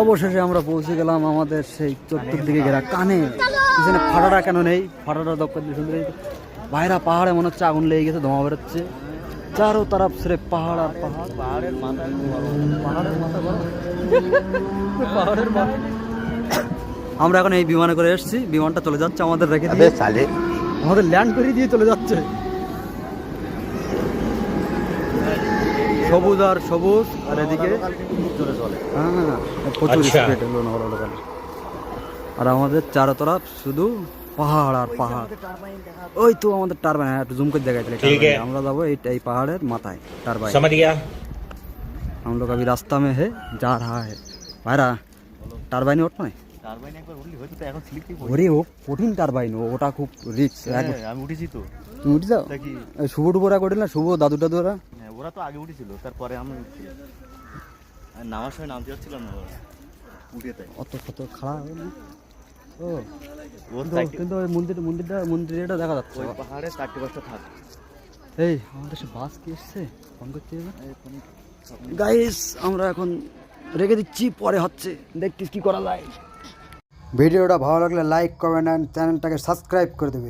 অবশেষে আমরা পৌঁছে গেলাম আমাদের সেই চোদ্দোর দিকে ঘেরা কানে। পিছনে ফাটাটা কেন নেই? ফাটাটা দপ্তর দিয়ে সুন্দর বাইরা পাহাড়ে মনে হচ্ছে আগুন লেগে গেছে ধোঁয়া বেরোচ্ছে। চারো তরফ সে পাহাড় আর পাহাড়। পাহাড়ের মাথা পাহাড়ের মাথা আমরা এখন এই বিমানে করে এসেছি। বিমানটা চলে যাচ্ছে আমাদের রেখে দিয়ে। আমাদের ল্যান্ড করে দিয়ে চলে যাচ্ছে। সবুজ আর সবুজ আর এদিকে জোরে চলে হ্যাঁ প্রচুর আচ্ছা। স্পিড হলো না ভালো লোকাল আর আমাদের চারো তরফ শুধু পাহাড় আর পাহাড় ওই তো আমাদের টারবাইন হ্যাঁ একটু জুম করে দেখাই তাহলে ঠিক turbine। আমরা যাবো এই এই পাহাড়ের মাথায় টারবাইন समझ गया हम लोग अभी रास्ता में है जा रहा है ভাইরা টারবাইনে ওঠো না টারবাইন একবার উঠলি হয়তো তো এখন স্লিপ ওরে ও কঠিন টারবাইন ও ওটা খুব রিক্স আমি উঠেছি তো তুমি উঠে যাও দেখি এই শুভ টুবরা করিল না শুভ দাদু টাদু ওরা তো আগে উঠেছিল তারপরে আমি উঠছি। নামার সময় নামতে পারছিলাম না ওরা। উঠে তাই। অত কত খাড়া। ও ওর কিন্তু- চারটে- কিন্তু ওই মন্দির মন্দিরটা মন্দিরটা দেখা যাচ্ছে। ওই পাহাড়ে চারটে পাঁচটা থাক। এই আমাদের সে বাস কি এসছে? ফোন করতে গাইস আমরা এখন রেখে দিচ্ছি পরে হচ্ছে। দেখছিস কি করা যায়। ভিডিওটা ভালো লাগলে লাইক কমেন্ট অ্যান্ড চ্যানেলটাকে সাবস্ক্রাইব করে দেবে।